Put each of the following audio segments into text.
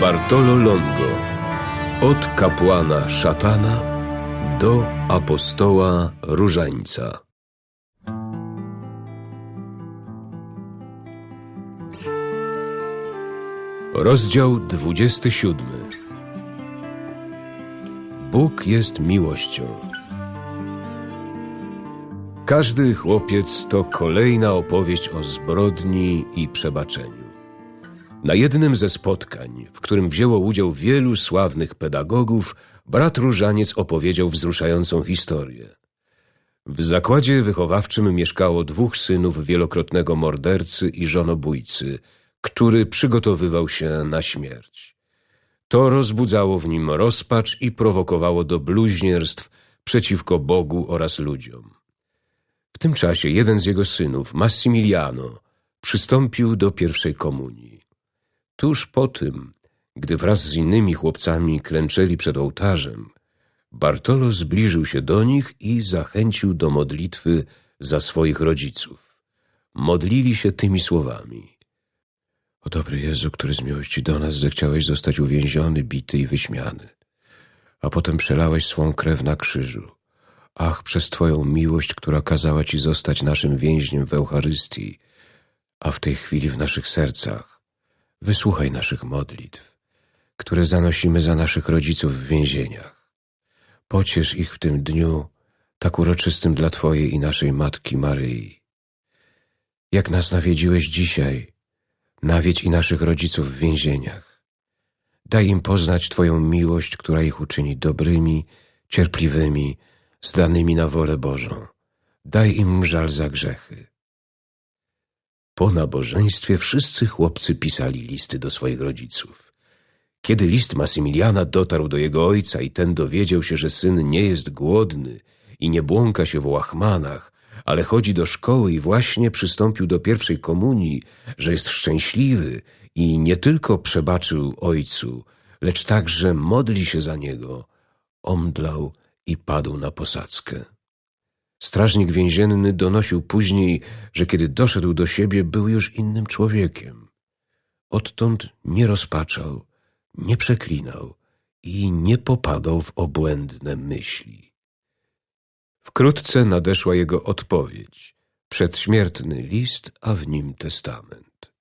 Bartolo Longo Od kapłana szatana do apostoła różańca Rozdział 27 Bóg jest miłością. Każdy chłopiec to kolejna opowieść o zbrodni i przebaczeniu. Na jednym ze spotkań, w którym wzięło udział wielu sławnych pedagogów, brat Różaniec opowiedział wzruszającą historię. W zakładzie wychowawczym mieszkało dwóch synów wielokrotnego mordercy i żonobójcy, który przygotowywał się na śmierć. To rozbudzało w nim rozpacz i prowokowało do bluźnierstw przeciwko Bogu oraz ludziom. W tym czasie jeden z jego synów, Massimiliano, przystąpił do pierwszej komunii. Tuż po tym, gdy wraz z innymi chłopcami klęczeli przed ołtarzem, Bartolo zbliżył się do nich i zachęcił do modlitwy za swoich rodziców. Modlili się tymi słowami. O dobry Jezu, który z miłości do nas zechciałeś zostać uwięziony, bity i wyśmiany, a potem przelałeś swą krew na krzyżu. Ach, przez Twoją miłość, która kazała Ci zostać naszym więźniem w Eucharystii, a w tej chwili w naszych sercach, wysłuchaj naszych modlitw, które zanosimy za naszych rodziców w więzieniach. Pociesz ich w tym dniu, tak uroczystym dla Twojej i naszej Matki Maryi. Jak nas nawiedziłeś dzisiaj, nawiedź i naszych rodziców w więzieniach. Daj im poznać Twoją miłość, która ich uczyni dobrymi, cierpliwymi, zdanymi na wolę Bożą. Daj im żal za grzechy. Po nabożeństwie wszyscy chłopcy pisali listy do swoich rodziców. Kiedy list Massymiliana dotarł do jego ojca i ten dowiedział się, że syn nie jest głodny i nie błąka się w łachmanach, ale chodzi do szkoły i właśnie przystąpił do pierwszej komunii, że jest szczęśliwy i nie tylko przebaczył ojcu, lecz także modli się za niego, omdlał i padł na posadzkę. Strażnik więzienny donosił później, że kiedy doszedł do siebie, był już innym człowiekiem. Odtąd nie rozpaczał, nie przeklinał i nie popadał w obłędne myśli. Wkrótce nadeszła jego odpowiedź, przedśmiertny list, a w nim testament.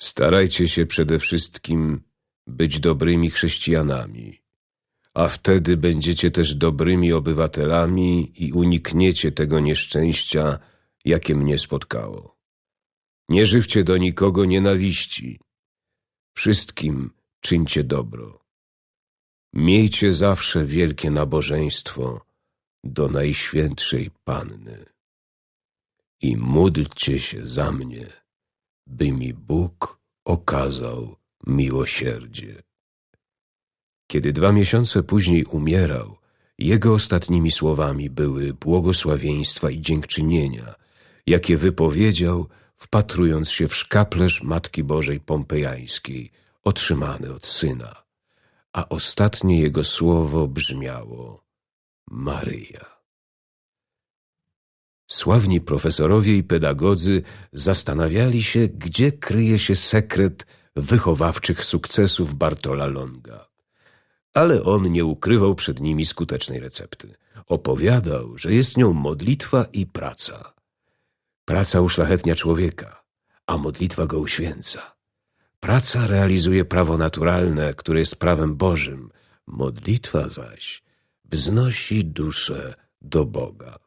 Starajcie się przede wszystkim być dobrymi chrześcijanami, a wtedy będziecie też dobrymi obywatelami i unikniecie tego nieszczęścia, jakie mnie spotkało. Nie żywcie do nikogo nienawiści. Wszystkim czyńcie dobro. Miejcie zawsze wielkie nabożeństwo do Najświętszej Panny i módlcie się za mnie, by mi Bóg okazał miłosierdzie. Kiedy dwa miesiące później umierał, jego ostatnimi słowami były błogosławieństwa i dziękczynienia, jakie wypowiedział, wpatrując się w szkaplerz Matki Bożej Pompejańskiej, otrzymany od syna, a ostatnie jego słowo brzmiało Maryja. Sławni profesorowie i pedagodzy zastanawiali się, gdzie kryje się sekret wychowawczych sukcesów Bartola Longa ale on nie ukrywał przed nimi skutecznej recepty. Opowiadał, że jest nią modlitwa i praca. Praca uszlachetnia człowieka, a modlitwa go uświęca. Praca realizuje prawo naturalne, które jest prawem Bożym. Modlitwa zaś wznosi duszę do Boga.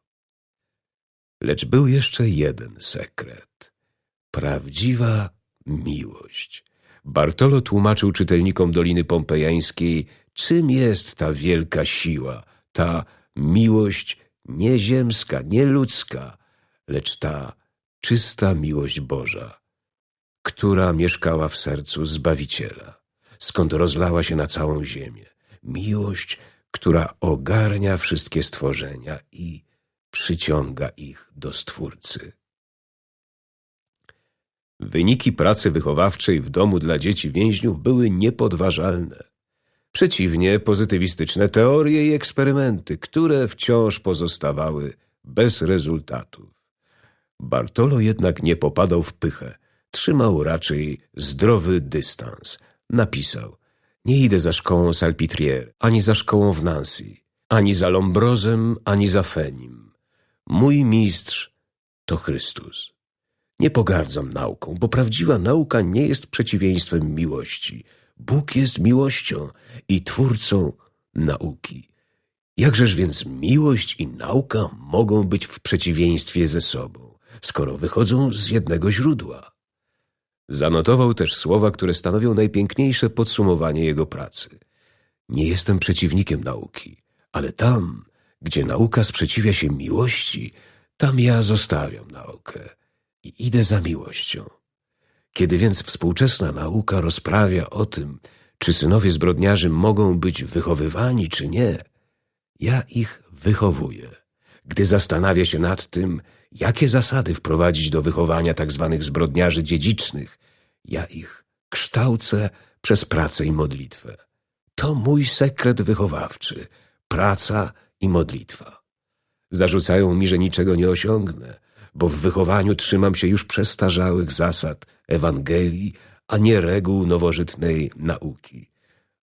Lecz był jeszcze jeden sekret. Prawdziwa miłość. Bartolo tłumaczył czytelnikom Doliny Pompejańskiej, Czym jest ta wielka siła, ta miłość nieziemska, nieludzka, lecz ta czysta miłość Boża, która mieszkała w sercu Zbawiciela, skąd rozlała się na całą ziemię. Miłość, która ogarnia wszystkie stworzenia i przyciąga ich do Stwórcy. Wyniki pracy wychowawczej w domu dla dzieci więźniów były niepodważalne. Przeciwnie, pozytywistyczne teorie i eksperymenty, które wciąż pozostawały bez rezultatów. Bartolo jednak nie popadał w pychę, trzymał raczej zdrowy dystans. Napisał: Nie idę za szkołą Salpitriere, ani za szkołą w Nancy, ani za Lombrozem, ani za Fenim. Mój mistrz to Chrystus. Nie pogardzam nauką, bo prawdziwa nauka nie jest przeciwieństwem miłości. Bóg jest miłością i twórcą nauki. Jakżeż więc miłość i nauka mogą być w przeciwieństwie ze sobą, skoro wychodzą z jednego źródła? Zanotował też słowa, które stanowią najpiękniejsze podsumowanie jego pracy. Nie jestem przeciwnikiem nauki, ale tam, gdzie nauka sprzeciwia się miłości, tam ja zostawiam naukę i idę za miłością. Kiedy więc współczesna nauka rozprawia o tym, czy synowie zbrodniarzy mogą być wychowywani, czy nie, ja ich wychowuję. Gdy zastanawia się nad tym, jakie zasady wprowadzić do wychowania tak zwanych zbrodniarzy dziedzicznych, ja ich kształcę przez pracę i modlitwę. To mój sekret wychowawczy, praca i modlitwa. Zarzucają mi, że niczego nie osiągnę, bo w wychowaniu trzymam się już przestarzałych zasad Ewangelii, a nie reguł nowożytnej nauki.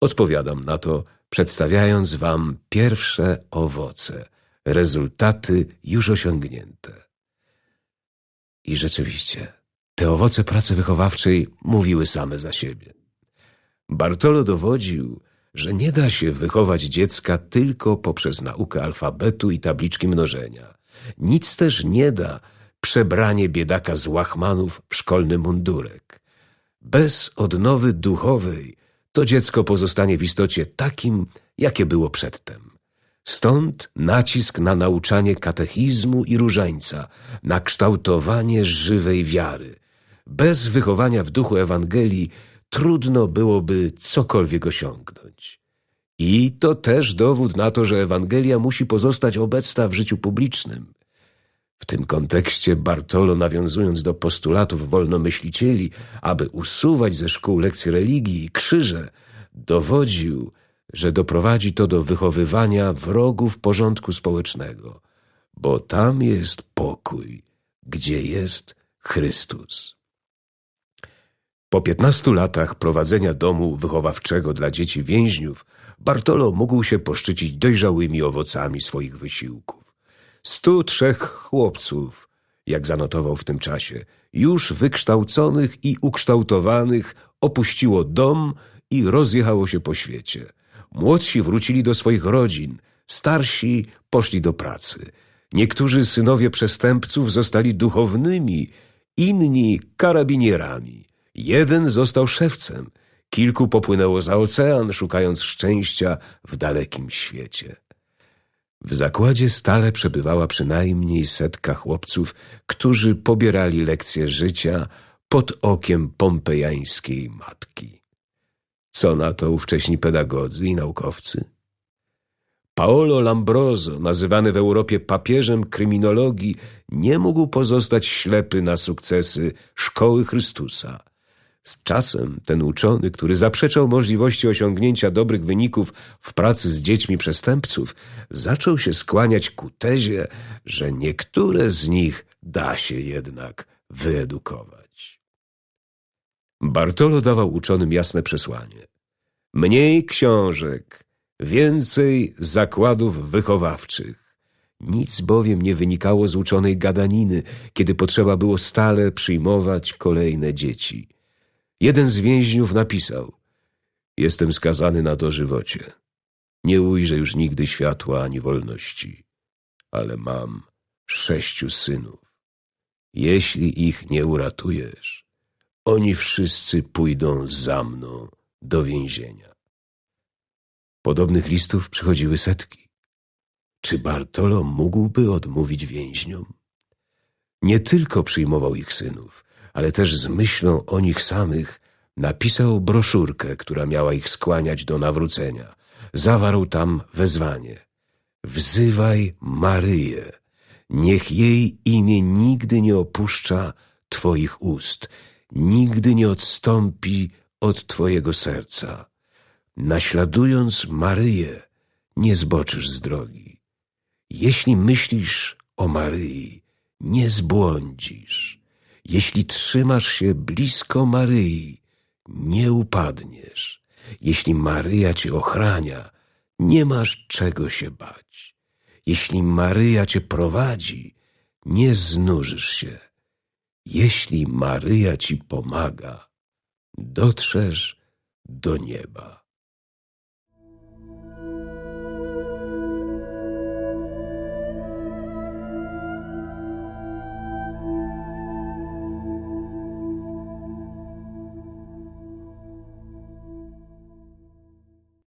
Odpowiadam na to, przedstawiając wam pierwsze owoce, rezultaty już osiągnięte. I rzeczywiście, te owoce pracy wychowawczej mówiły same za siebie. Bartolo dowodził, że nie da się wychować dziecka tylko poprzez naukę alfabetu i tabliczki mnożenia. Nic też nie da przebranie biedaka z łachmanów w szkolny mundurek. Bez odnowy duchowej to dziecko pozostanie w istocie takim, jakie było przedtem. Stąd nacisk na nauczanie katechizmu i różańca, na kształtowanie żywej wiary. Bez wychowania w duchu Ewangelii trudno byłoby cokolwiek osiągnąć. I to też dowód na to, że Ewangelia musi pozostać obecna w życiu publicznym. W tym kontekście Bartolo, nawiązując do postulatów wolnomyślicieli, aby usuwać ze szkół lekcje religii i krzyże, dowodził, że doprowadzi to do wychowywania wrogów porządku społecznego, bo tam jest pokój, gdzie jest Chrystus. Po piętnastu latach prowadzenia domu wychowawczego dla dzieci więźniów, Bartolo mógł się poszczycić dojrzałymi owocami swoich wysiłków. Stu trzech chłopców, jak zanotował w tym czasie, już wykształconych i ukształtowanych, opuściło dom i rozjechało się po świecie. Młodsi wrócili do swoich rodzin, starsi poszli do pracy. Niektórzy synowie przestępców zostali duchownymi, inni karabinierami. Jeden został szewcem, kilku popłynęło za ocean, szukając szczęścia w dalekim świecie. W zakładzie stale przebywała przynajmniej setka chłopców, którzy pobierali lekcje życia pod okiem pompejańskiej matki. Co na to ówcześni pedagodzy i naukowcy? Paolo Lambroso, nazywany w Europie papieżem kryminologii, nie mógł pozostać ślepy na sukcesy szkoły Chrystusa – z czasem ten uczony, który zaprzeczał możliwości osiągnięcia dobrych wyników w pracy z dziećmi przestępców, zaczął się skłaniać ku tezie, że niektóre z nich da się jednak wyedukować. Bartolo dawał uczonym jasne przesłanie. Mniej książek, więcej zakładów wychowawczych. Nic bowiem nie wynikało z uczonej gadaniny, kiedy potrzeba było stale przyjmować kolejne dzieci – Jeden z więźniów napisał: Jestem skazany na dożywocie. Nie ujrzę już nigdy światła ani wolności, ale mam sześciu synów. Jeśli ich nie uratujesz, oni wszyscy pójdą za mną do więzienia. Podobnych listów przychodziły setki. Czy Bartolo mógłby odmówić więźniom? Nie tylko przyjmował ich synów, ale też z myślą o nich samych napisał broszurkę, która miała ich skłaniać do nawrócenia. Zawarł tam wezwanie. Wzywaj Maryję, niech jej imię nigdy nie opuszcza Twoich ust, nigdy nie odstąpi od Twojego serca. Naśladując Maryję, nie zboczysz z drogi. Jeśli myślisz o Maryi, nie zbłądzisz. Jeśli trzymasz się blisko Maryi, nie upadniesz. Jeśli Maryja cię ochrania, nie masz czego się bać. Jeśli Maryja cię prowadzi, nie znużysz się. Jeśli Maryja ci pomaga, dotrzesz do nieba.